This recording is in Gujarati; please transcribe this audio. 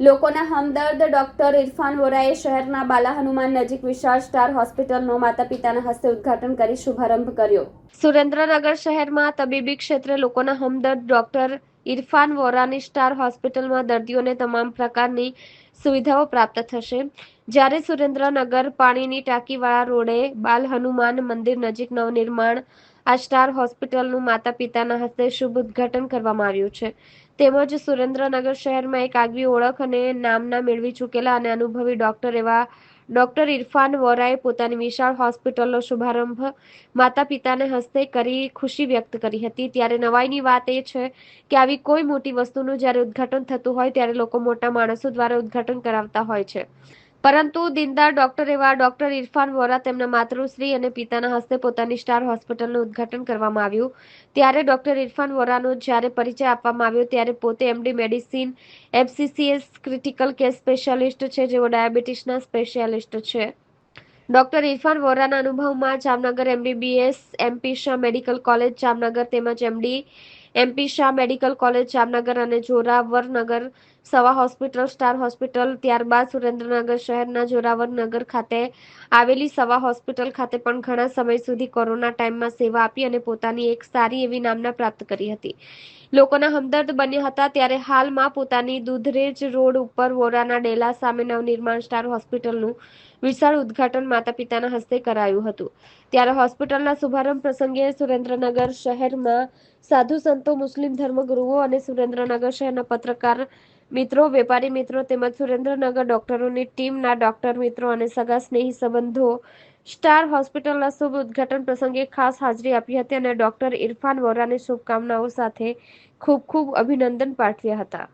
લોકોના હમદર્દ ડોક્ટર ઇરફાન વોરાએ શહેરના બાલા હનુમાન નજીક વિશાળ સ્ટાર હોસ્પિટલનો માતા પિતાના હસ્તે ઉદ્ઘાટન કરી શુભારંભ કર્યો. સુરેન્દ્રનગર શહેરમાં તબીબી ક્ષેત્રે લોકોના હમદર્દ ડોક્ટર ઇરફાન વોરાની સ્ટાર હોસ્પિટલમાં દર્દીઓને તમામ પ્રકારની સુવિધાઓ પ્રાપ્ત થશે. જ્યારે સુરેન્દ્રનગર પાણીની ટાંકીવાળા રોડે બાલ હનુમાન મંદિર નજીક નવનિર્માણ આ સ્ટાર હોસ્પિટલનું માતા પિતાના હસ્તે શુભ ઉદઘાટન કરવામાં આવ્યું છે. તેમજ સુરેન્દ્રનગર શહેરમાં એક આગવી ઓળખ અને નામના મેળવી ચૂકેલા અને અનુભવી ડોક્ટર એવા ડોક્ટર ઇરફાન વોરાએ પોતાની વિશાળ હોસ્પિટલનો શુભારંભ માતા પિતાને હસ્તે કરી ખુશી વ્યક્ત કરી હતી. ત્યારે નવાઈની વાત એ છે કે આવી કોઈ મોટી વસ્તુનું જ્યારે ઉદ્ઘાટન થતું હોય ત્યારે લોકો મોટા માણસો દ્વારા ઉદ્ઘાટન કરાવતા હોય છે. પરંતુ દિનદાર ડોક્ટર એવા ડોક્ટર ઇરફાન વોરા તેમના માતૃશ્રી અને પિતાના હસ્તે પોતાની સ્ટાર હોસ્પિટલનું ઉદ્ઘાટન કરવામાં આવ્યું. ત્યારે ડોક્ટર ઇરફાન વોરાનો જ્યારે પરિચય આપવામાં આવ્યો, ત્યારે પોતે MD medicine FCCS critical case specialist છે, જેઓ ડાયાબિટીસના સ્પેશિયાલિસ્ટ છે. ડોક્ટર ઇરફાન વોરાના અનુભવમાં Jamnagar MBBS, MP Shah medical college, Jamnagar તેમજ MD MP Shah medical college, Jamnagar અને જોરાવરનગર સવા હોસ્પિટલ, સ્ટાર હોસ્પિટલ. ત્યારબાદ સુરેન્દ્રનગર શહેરના જોરાવરનગર ખાતે આવેલી સવા હોસ્પિટલ ખાતે પણ ઘણા સમય સુધી કોરોના ટાઈમમાં સેવા આપી અને પોતાની એક સારી એવી નામના પ્રાપ્ત કરી હતી. લોકોના હમદર્દ બન્યા હતા ત્યારે હાલમાં પોતાની દૂધરેજ રોડ ઉપર વોરાના ડેલા સામે નવનિર્માણ સ્ટાર હોસ્પિટલનું વિશાળ ઉદ્ઘાટન માતા પિતાના હસ્તે કરાયું હતું. ત્યારે હોસ્પિટલના શુભારંભ પ્રસંગે સુરેન્દ્રનગર શહેરમાં સાધુ, સંતો, મુસ્લિમ ધર્મગુરુઓ અને સુરેન્દ્રનગર શહેરના પત્રકાર મિત્રો, વેપારી મિત્રો તેમજ સુરેન્દ્રનગર ડોક્ટરોની ટીમના ડોક્ટર મિત્રો અને સગા સ્નેહી સંબંધો સ્ટાર હોસ્પિટલના શુભ ઉદ્ઘાટન પ્રસંગે ખાસ હાજરી આપી હતી અને ડોક્ટર ઇરફાન વોરાને શુભકામનાઓ સાથે ખૂબ ખૂબ અભિનંદન પાઠવ્યા હતા.